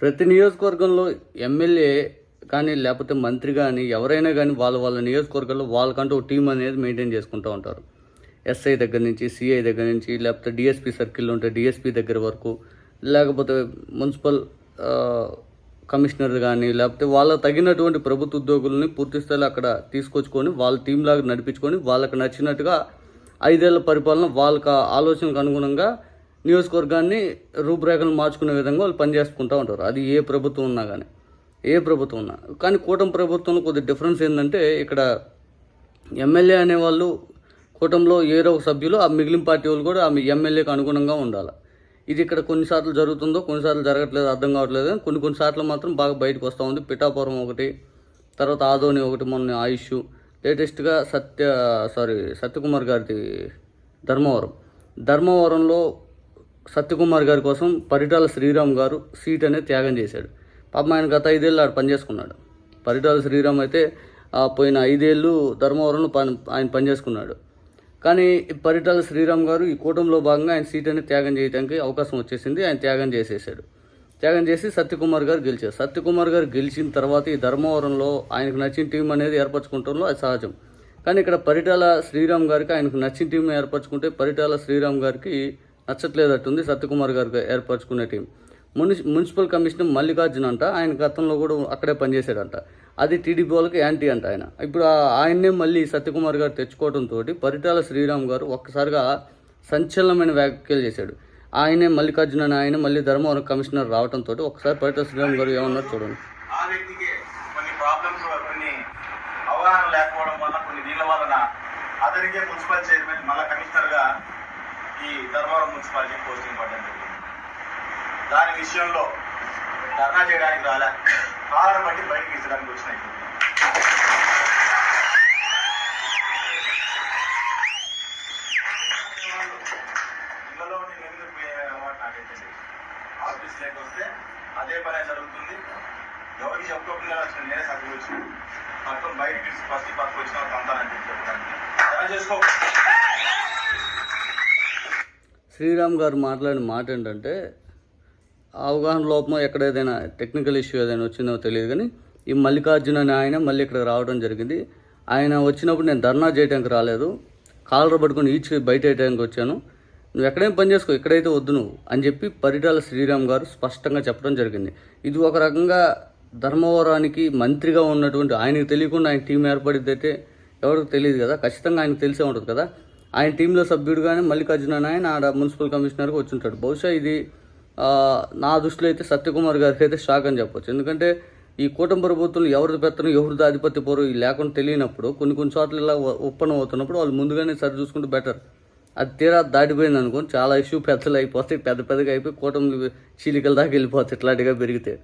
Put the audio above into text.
ప్రతి నియోజకవర్గంలో ఎమ్మెల్యే కానీ లేకపోతే మంత్రి కానీ ఎవరైనా కానీ వాళ్ళ వాళ్ళ నియోజకవర్గంలో వాళ్ళకంటూ ఒక టీం అనేది మెయింటైన్ చేసుకుంటూ ఉంటారు. ఎస్ఐ దగ్గర నుంచి సిఐ దగ్గర నుంచి లేకపోతే డిఎస్పీ సర్కిల్లో ఉంటే డిఎస్పీ దగ్గర వరకు లేకపోతే మున్సిపల్ కమిషనర్ కానీ లేకపోతే వాళ్ళ తగినటువంటి ప్రభుత్వ ఉద్యోగులని పూర్తి స్థాయిలో అక్కడ తీసుకొచ్చుకొని వాళ్ళ టీం లాగా నడిపించుకొని వాళ్ళకి నచ్చినట్టుగా ఐదేళ్ళ పరిపాలన వాళ్ళకి ఆలోచనకు అనుగుణంగా నియోజకవర్గాన్ని రూపురేఖలు మార్చుకునే విధంగా వాళ్ళు పనిచేసుకుంటూ ఉంటారు. అది ఏ ప్రభుత్వం ఉన్నా కానీ ఏ ప్రభుత్వం ఉన్నా. కానీ కూటమి ప్రభుత్వంలో కొద్ది డిఫరెన్స్ ఏంటంటే ఇక్కడ ఎమ్మెల్యే అనేవాళ్ళు కూటమిలో ఏదో ఒక సభ్యులు ఆ మిగిలిన పార్టీ వాళ్ళు కూడా ఆ ఎమ్మెల్యేకి అనుగుణంగా ఉండాలి. ఇది ఇక్కడ కొన్నిసార్లు జరుగుతుందో కొన్నిసార్లు జరగట్లేదు అర్థం కావట్లేదు కానీ కొన్ని కొన్నిసార్లు మాత్రం బాగా బయటకు వస్తూ ఉంది. పిఠాపురం ఒకటి తర్వాత ఆదోని ఒకటి మొన్న ఆయుష్ లేటెస్ట్గా సత్య సారీ సత్యకుమార్ గారిది ధర్మవరం. ధర్మవరంలో సత్యకుమార్ గారి కోసం పరిటాల శ్రీరామ్ గారు సీట్ అనేది త్యాగం చేశాడు. పాపం ఆయన గత ఐదేళ్ళు ఆడ పనిచేసుకున్నాడు. పరిటాల శ్రీరామ్ అయితే పోయిన ఐదేళ్ళు ధర్మవరంలో పని ఆయన పనిచేసుకున్నాడు. కానీ ఈ పరిటాల శ్రీరామ్ గారు ఈ కూటమిలో భాగంగా ఆయన సీట్ అనేది త్యాగం చేయడానికి అవకాశం వచ్చేసింది. ఆయన త్యాగం చేసేసాడు త్యాగం చేసి సత్యకుమార్ గారు గెలిచారు. సత్యకుమార్ గారు గెలిచిన తర్వాత ఈ ధర్మవరంలో ఆయనకు నచ్చిన టీం అనేది ఏర్పరచుకుంటంలో అది సహజం. కానీ ఇక్కడ పరిటాల శ్రీరామ్ గారికి ఆయనకు నచ్చిన టీం ఏర్పరచుకుంటే పరిటాల శ్రీరామ్ గారికి నచ్చట్లేదట్టుంది సత్యకుమార్ గారికి ఏర్పరచుకునే టీం. మున్సి మున్సిపల్ కమిషనర్ మల్లికార్జున్ అంట ఆయన గతంలో కూడా అక్కడే పనిచేశాడంట. అది టీడీపీ వాళ్ళకి యాంటీ అంట ఆయన. ఇప్పుడు ఆయన్నే మళ్ళీ సత్యకుమార్ గారు తెచ్చుకోవడంతో పరిటాల శ్రీరామ్ గారు ఒక్కసారిగా సంచలనమైన వ్యాఖ్యలు చేశాడు. ఆయనే మల్లికార్జున అని ఆయన మళ్ళీ ధర్మవరం కమిషనర్ రావడంతో ఒకసారి పరిటాల శ్రీరామ్ గారు ఏమన్నారు చూడండి. ఆ వ్యక్తికి కొన్ని ప్రాబ్లమ్స్ కొన్ని అవగాహన లేకపోవడం వల్ల కొన్ని దీనిల వలన అతనికే మున్సిపల్ చైర్మన్ మళ్ళా కమిషనర్గా ఈ ధర్మవరం మున్సిపాలిటీ పోస్టింగ్ పడడం జరిగింది. దాని విషయంలో ధర్నా చేయడానికి రాలే. కారణం బట్టి బయటకు ఇచ్చడానికి వచ్చినాయి. ఎందుకు ఆఫీస్ లేక వస్తే అదే పనే జరుగుతుంది. ఎవరికి చెప్పుకోకుండా వచ్చిన నేనే సర్వీస్ వచ్చిన మొత్తం బయట ఫస్ట్ పక్కకు వచ్చిన పంతానని చెప్పి చెప్తాను. చేసుకో. శ్రీరామ్ గారు మాట్లాడిన మాట ఏంటంటే అవగాహన లోపం ఎక్కడ ఏదైనా టెక్నికల్ ఇష్యూ ఏదైనా వచ్చిందో తెలియదు కానీ ఈ మల్లికార్జున అనే ఆయన మళ్ళీ ఇక్కడ రావడం జరిగింది. ఆయన వచ్చినప్పుడు నేను ధర్నా చేయడానికి రాలేదు. కాలర్ పట్టుకొని ఈడ్చి బయట వేయడానికి వచ్చాను. నువ్వు ఎక్కడేం పని చేసుకో ఎక్కడైతే వద్దు నువ్వు అని చెప్పి పరిటాల శ్రీరామ్ గారు స్పష్టంగా చెప్పడం జరిగింది. ఇది ఒక రకంగా ధర్మవరానికి మంత్రిగా ఉన్నటువంటి ఆయనకు తెలియకుండా ఆయన టీం ఏర్పడిద్దైతే ఎవరికి తెలియదు కదా. ఖచ్చితంగా ఆయనకు తెలిసే ఉంటుంది కదా. ఆయన టీంలో సభ్యుడుగానే మల్లికార్జున నాయన్ ఆయన ఆడ మున్సిపల్ కమిషనర్గా వచ్చి ఉంటాడు బహుశా ఇది నా దృష్టిలో అయితే సత్యకుమార్ గారికి అయితే షాక్ అని చెప్పొచ్చు. ఎందుకంటే ఈ కూటమి ప్రభుత్వం ఎవరిది పెత్తనం ఎవరిది ఆధిపత్య పోరు లేకుండా తెలియనప్పుడు కొన్ని కొన్ని చోట్ల ఇలా ఒప్పందం అవుతున్నప్పుడు వాళ్ళు ముందుగానే సరి చూసుకుంటే బెటర్. అది తీరా దాటిపోయింది అనుకోని చాలా ఇష్యూ పెద్దలు అయిపోతాయి పెద్ద పెద్దగా అయిపోయి కూటమి చీలికల దాకా వెళ్ళిపోతాయి ఇట్లాంటిగా పెరిగితే.